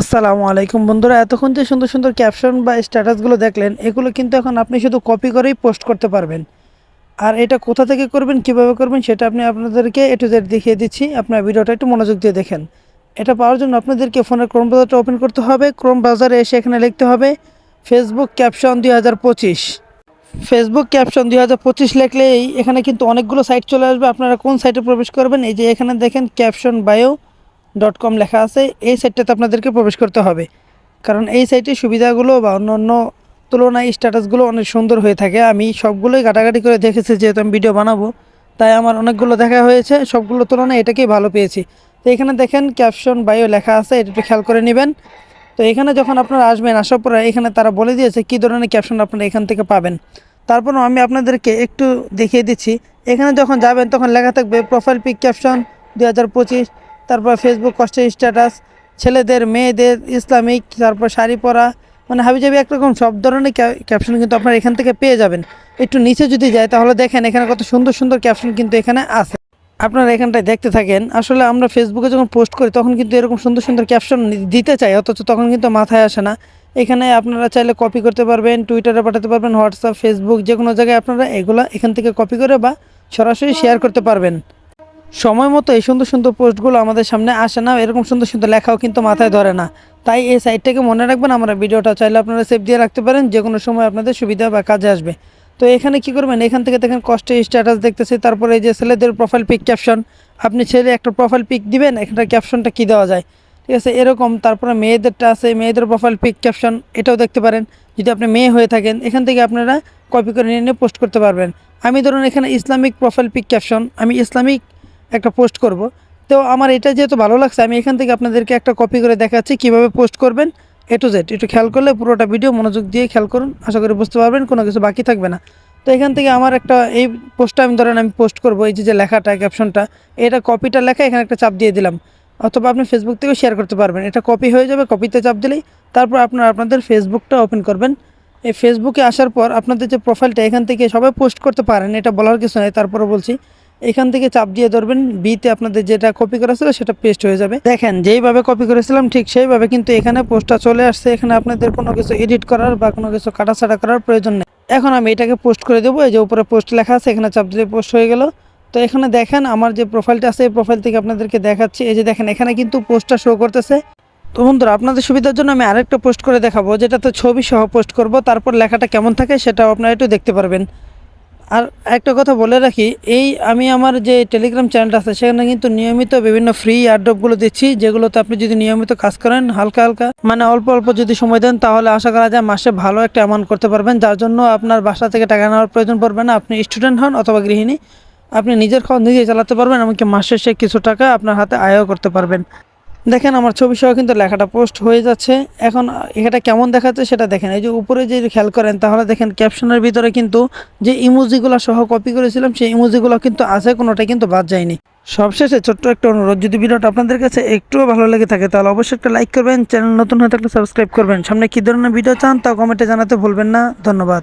আসসালামু আলাইকুম বন্ধুরা, এতক্ষণ যে সুন্দর সুন্দর ক্যাপশন বা স্ট্যাটাসগুলো দেখলেন, এগুলো কিন্তু এখন আপনি শুধু কপি করেই পোস্ট করতে পারবেন। আর এটা কোথা থেকে করবেন, কীভাবে করবেন, সেটা আপনি আপনাদেরকে এ টু জেড দেখিয়ে দিচ্ছি। আপনার ভিডিওটা একটু মনোযোগ দিয়ে দেখেন। এটা পাওয়ার জন্য আপনাদেরকে ফোনের ক্রোম ব্রাউজারটা ওপেন করতে হবে। ক্রোম ব্রাউজারে এসে এখানে লিখতে হবে ফেসবুক ক্যাপশন দুই হাজার পঁচিশ। ফেসবুক ক্যাপশন দুই হাজার পঁচিশ লিখলেই এখানে কিন্তু অনেকগুলো সাইট চলে আসবে। আপনারা কোন সাইটে প্রবেশ করবেন? এই যে এখানে দেখেন ক্যাপশন বায়ো ডট কম লেখা আছে, এই সাইটটাতে আপনাদেরকে প্রবেশ করতে হবে। কারণ এই সাইটের সুবিধাগুলো বা অন্য অন্য তুলনায় স্ট্যাটাসগুলো অনেক সুন্দর হয়ে থাকে। আমি সবগুলোই ঘাটাঘাটি করে দেখেছি, যেহেতু আমি ভিডিও বানাবো, তাই আমার অনেকগুলো দেখা হয়েছে, সবগুলো তুলনায় এটাকেই ভালো পেয়েছি। তো এখানে দেখেন ক্যাপশন বায়ো লেখা আছে, এটা একটু খেয়াল করে নেবেন। তো এখানে যখন আপনারা আসবেন, আসার পরে এখানে তারা বলে দিয়েছে কী ধরনের ক্যাপশন আপনারা এখান থেকে পাবেন। তারপরও আমি আপনাদেরকে একটু দেখিয়ে দিচ্ছি। এখানে যখন যাবেন, তখন লেখা থাকবে প্রোফাইল পিক ক্যাপশন দু হাজার পঁচিশ। তারপর ফেসবুক কষ্টের স্ট্যাটাস ছেলেদের, মেয়েদের, ইসলামিক, তারপর শাড়ি পরা মানে হাবিজাবি একরকম, সব ধরনের ক্যাপশন কিন্তু আপনারা এখান থেকে পেয়ে যাবেন। একটু নিচে যদি যায়, তাহলে দেখেন এখানে কত সুন্দর সুন্দর ক্যাপশন কিন্তু এখানে আছে। আপনারা এখানটায় দেখতে থাকেন, আসলে আমরা ফেসবুকে যখন পোস্ট করি, তখন কিন্তু এরকম সুন্দর সুন্দর ক্যাপশন দিতে চাই, অথচ তখন কিন্তু মাথায় আসে না। এখানে আপনারা চাইলে কপি করতে পারবেন টুইটারে পাঠাতে পারবেন হোয়াটসঅ্যাপ ফেসবুক যে কোনো জায়গায় আপনারা এগুলো এখান থেকে কপি করে বা সরাসরি শেয়ার করতে পারবেন। সময় মতো এই সুন্দর সুন্দর পোস্টগুলো আমাদের সামনে আসে না, এরকম সুন্দর সুন্দর লেখাও কিন্তু মাথায় ধরে না। তাই এই সাইটটাকে মনে রাখবেন, আমরা ভিডিওটা চাইলে আপনারা সেভ দিয়ে রাখতে পারেন যে কোনো সময় আপনাদের সুবিধা বা কাজে আসবে। তো এখানে কি করবেন? এখান থেকে দেখেন কষ্টে স্ট্যাটাস দেখতেছি, তারপরে এই যে ছেলেদের প্রোফাইল পিক ক্যাপশন আপনি ছেলে একটা প্রোফাইল পিক দিবেন, এখানটা ক্যাপশনটা কী দেওয়া যায়? ঠিক আছে, এরকম, তারপরে মেয়েদেরটা আছে, মেয়েদের প্রোফাইল পিক ক্যাপশন এটাও দেখতে পারেন। যদি আপনি মেয়ে হয়ে থাকেন, এখান থেকে আপনারা কপি করে নিয়ে নিয়ে পোস্ট করতে পারবেন। আমি ধরুন এখানে ইসলামিক প্রোফাইল পিক ক্যাপশন আমি ইসলামিক একটা পোস্ট করব। তো আমার এটা যেহেতু ভালো লাগছে, আমি এখান থেকে আপনাদেরকে একটা কপি করে দেখাচ্ছি কীভাবে পোস্ট করবেন এ টু জেড একটু খেয়াল করলে পুরোটা ভিডিও মনোযোগ দিয়ে খেয়াল করুন, আশা করি বুঝতে পারবেন, কোনো কিছু বাকি থাকবে না। তো এখান থেকে আমার একটা এই পোস্টটা আমি ধরেন আমি পোস্ট করব, এই যে লেখাটা ক্যাপশনটা এটা কপিটা লেখা, এখানে একটা চাপ দিয়ে দিলাম। অথবা আপনি ফেসবুক থেকেও শেয়ার করতে পারবেন। এটা কপি হয়ে যাবে কপিতে চাপ দিলেই তারপর আপনারা আপনাদের ফেসবুকটা ওপেন করবেন। এই ফেসবুকে আসার পর আপনাদের যে প্রোফাইলটা এখান থেকে সবাই পোস্ট করতে পারেন, এটা বলার কিছু নেই তারপরে বলছি। এখান থেকে চাপ দিয়ে ধরবেন বিতে আপনাদের যেটা কপি করা ছিল সেটা পেস্ট হয়ে যাবে। দেখেন, যেইভাবে কপি করেছিলাম, ঠিক সেইভাবে কিন্তু এখানে পোস্টটা চলে আসছে। এখানে আপনাদের কোনো কিছু এডিট করার বা কোনো কিছু কাটাছাটা করার প্রয়োজন নেই। এখন আমি এটাকে পোস্ট করে দেবো, এই যে উপরে পোস্ট লেখা আছে, এখানে চাপ দিলে পোস্ট হয়ে গেল। তো এখানে দেখেন, আমার যে প্রোফাইলটা আছে, এই প্রোফাইল থেকে আপনাদেরকে দেখাচ্ছি। এই যে দেখেন, এখানে কিন্তু পোস্টটা শো করতেছে। তো বন্ধুরা, আপনাদের সুবিধার জন্য আমি আরেকটা পোস্ট করে দেখাবো, যেটাতে ছবি সহ পোস্ট করব। তারপর লেখাটা কেমন থাকে সেটাও আপনারা একটু দেখতে পারবেন। আর একটা কথা বলে রাখি, এই আমি আমার যে টেলিগ্রাম চ্যানেলটা আছে, সেখানে কিন্তু নিয়মিত বিভিন্ন ফ্রি এয়ারড্রপগুলো দিচ্ছি, যেগুলোতে আপনি যদি নিয়মিত কাজ করেন, হালকা হালকা মানে অল্প অল্প যদি সময় দেন, তাহলে আশা করা যায় মাসে ভালো একটা অ্যামাউন্ট করতে পারবেন, যার জন্য আপনার বাসা থেকে টাকা নেওয়ার প্রয়োজন পড়বে না। আপনি স্টুডেন্ট হন অথবা গৃহিণী, আপনি নিজের খাওয়া নিজে চালাতে পারবেন, এমনকি মাসে সে কিছু টাকা আপনার হাতে আয়ও করতে পারবেন। দেখেন আমার ছবি সহ কিন্তু লেখাটা পোস্ট হয়ে যাচ্ছে। এখন এটা কেমন দেখাচ্ছে সেটা দেখেন। এই যে উপরে যে খেয়াল করেন, তাহলে দেখেন ক্যাপশনের ভিতরে কিন্তু যে ইমোজিগুলো সহ কপি করেছিলাম, সেই ইমোজিগুলো কিন্তু আছে, কোনোটা কিন্তু বাদ যায়নি। সবশেষে ছোট্ট একটা অনুরোধ, যদি ভিডিওটা আপনাদের কাছে একটুও ভালো লেগে থাকে, তাহলে অবশ্যই একটা লাইক করবেন চ্যানেল নতুন হয়ে থাকলে সাবস্ক্রাইব করবেন। সামনে কী ধরনের ভিডিও চান তা কমেন্টে জানাতে ভুলবেন না। ধন্যবাদ।